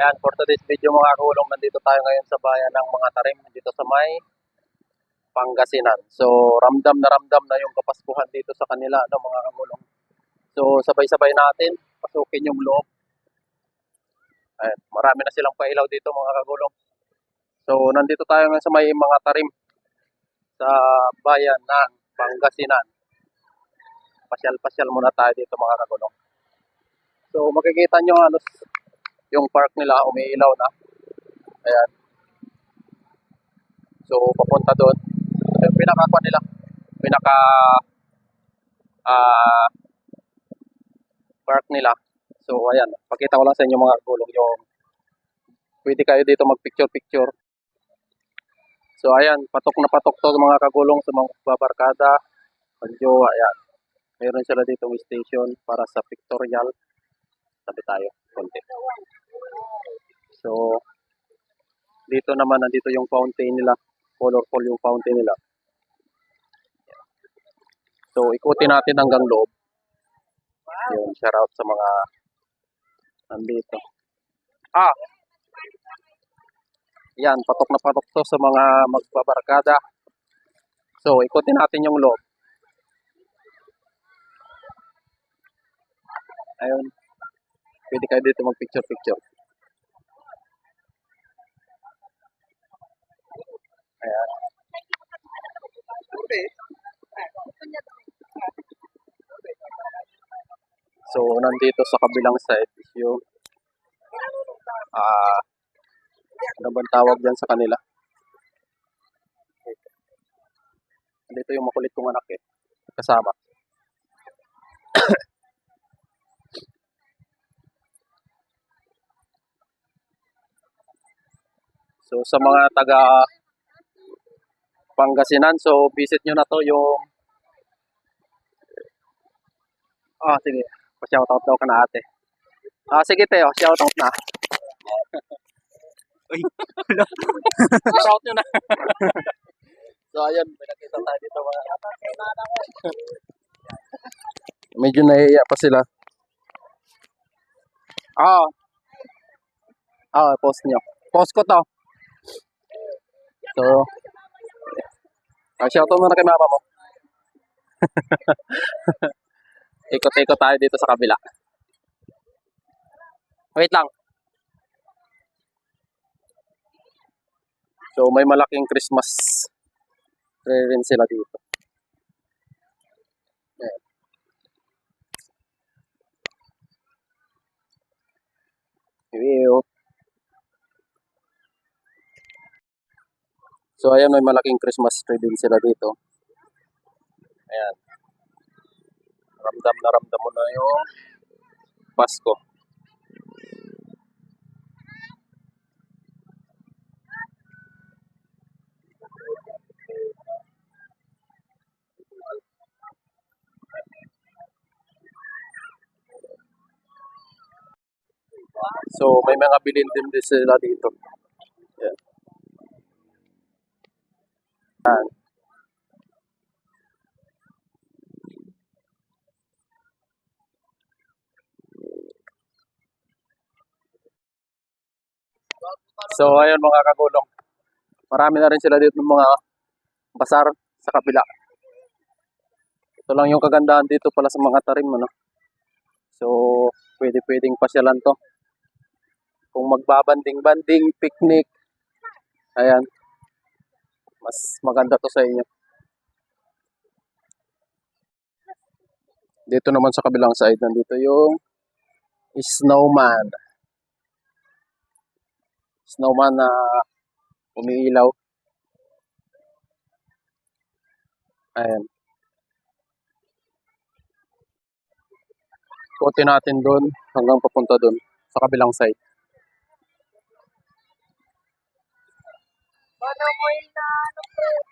Ayan, for today's video mga kagulong, nandito tayo ngayon sa bayan ng mga tarim, dito sa may Pangasinan. So, ramdam na ramdam na yung kapaskuhan dito sa kanila, no, mga kagulong. So, sabay-sabay natin, pasukin yung loob. Ayan, marami na silang pailaw dito mga kagulong. So, nandito tayo ngayon sa may mga tarim sa bayan ng Pangasinan. Pasyal-pasyal muna tayo dito mga kagulong. So, makikita nyo halos yung park nila umiilaw na. Ayan. So, papunta doon. Ito yung pinaka nila. Pinaka ah park nila. So, ayan. Pakita ko lang sa inyo mga gulong yung pwede kayo dito mag-picture-picture. So, ayan. Patok na patok to mga kagulong sa mga babarkada. Pagyo, ayan. Meron sila dito station para sa pictorial. Sabi tayo, konti. So, dito naman, nandito yung fountain nila. Colorful yung fountain nila. So, ikutin natin hanggang loob. Yung shout out sa mga nandito. Ah! Yan, patok na patok to sa mga magbabarkada. So, ikutin natin yung loob. Ayun. Pwede kayo dito mag-picture-picture. Ayan. So, nandito sa kabilang side is yung ah ano bang tawag dyan sa kanila? Dito yung makulit kong anak eh. Kasama. So, sa mga taga Pangasinan, so visit nyo na to yung Ah, sige. Pa-shoutout daw ka na ate. Ah, sige Teo, shoutout na. Uy, Shoutout nyo na. so, ayun, may nakita tayo dito mga Medyo naiiyak pa sila. Ah. Ah, post nyo. Post ko to. So, ah, shoutout muna kay mama mo. Ikot-ikot tayo dito sa kabila. Wait lang. So, may malaking Christmas tree rin sila dito. Ayan. So, ayan, may malaking Christmas tree din sila dito. Ayan. Ramdam na ramdam mo na yung Pasko. So, may mga bilin din sila dito. Ayan. Ayan. So, ayun mga kagulong. Marami na rin sila dito ng mga basar sa kabila. Ito lang yung kagandahan dito pala sa mga tarim. Ano? So, pwede-pwedeng pasyalan to. Kung magbabanding-banding, picnic, ayan, mas maganda to sa inyo. Dito naman sa kabilang side, nandito yung snowman. Snowman na umiilaw. Ayan. Kote natin doon hanggang papunta doon sa kabilang side. Ano mo yung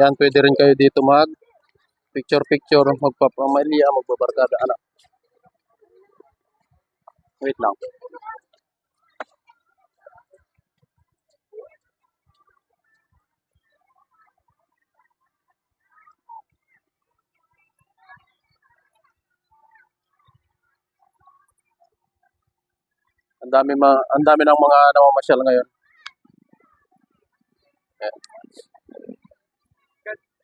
Yan, pwede rin kayo dito mag picture-picture, magpapamilya, ah, magbabarkada, anak. Wait lang. Ang dami ma ang dami ng mga namamasyal ngayon.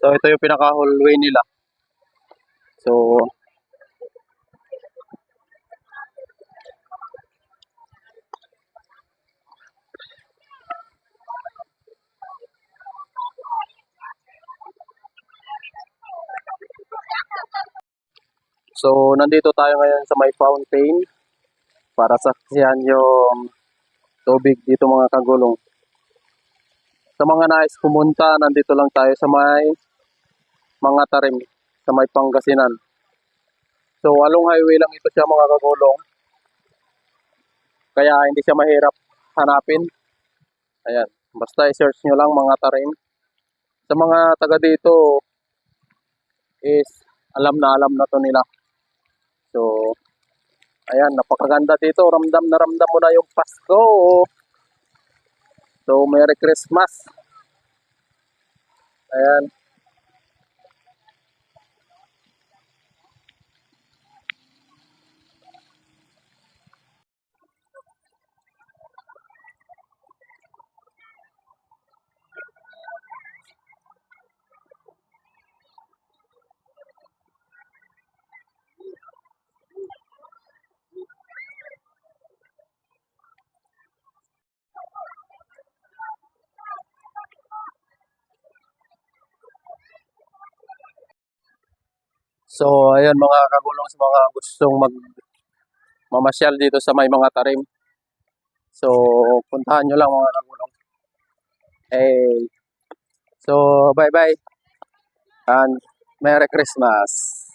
So ito yung pinaka hallway nila. So So nandito tayo ngayon sa may fountain para saksihan yung tubig dito mga kagulong. Sa mga nais pumunta, nandito lang tayo sa may mga tarim, sa may Pangasinan. So, along highway lang ito siya mga kagulong. Kaya hindi siya mahirap hanapin. Ayan, basta i-search nyo lang mga tarim. Sa mga taga dito is alam na alam na to nila. So, ayan, napakaganda dito. Ramdam na ramdam mo na yung Pasko. So, Merry Christmas. Ayan. So, ayan mga kagulong sa mga gustong mag mamasyal dito sa may mga tarim. So, puntahan nyo lang mga kagulong. Hey. So, bye-bye. And Merry Christmas.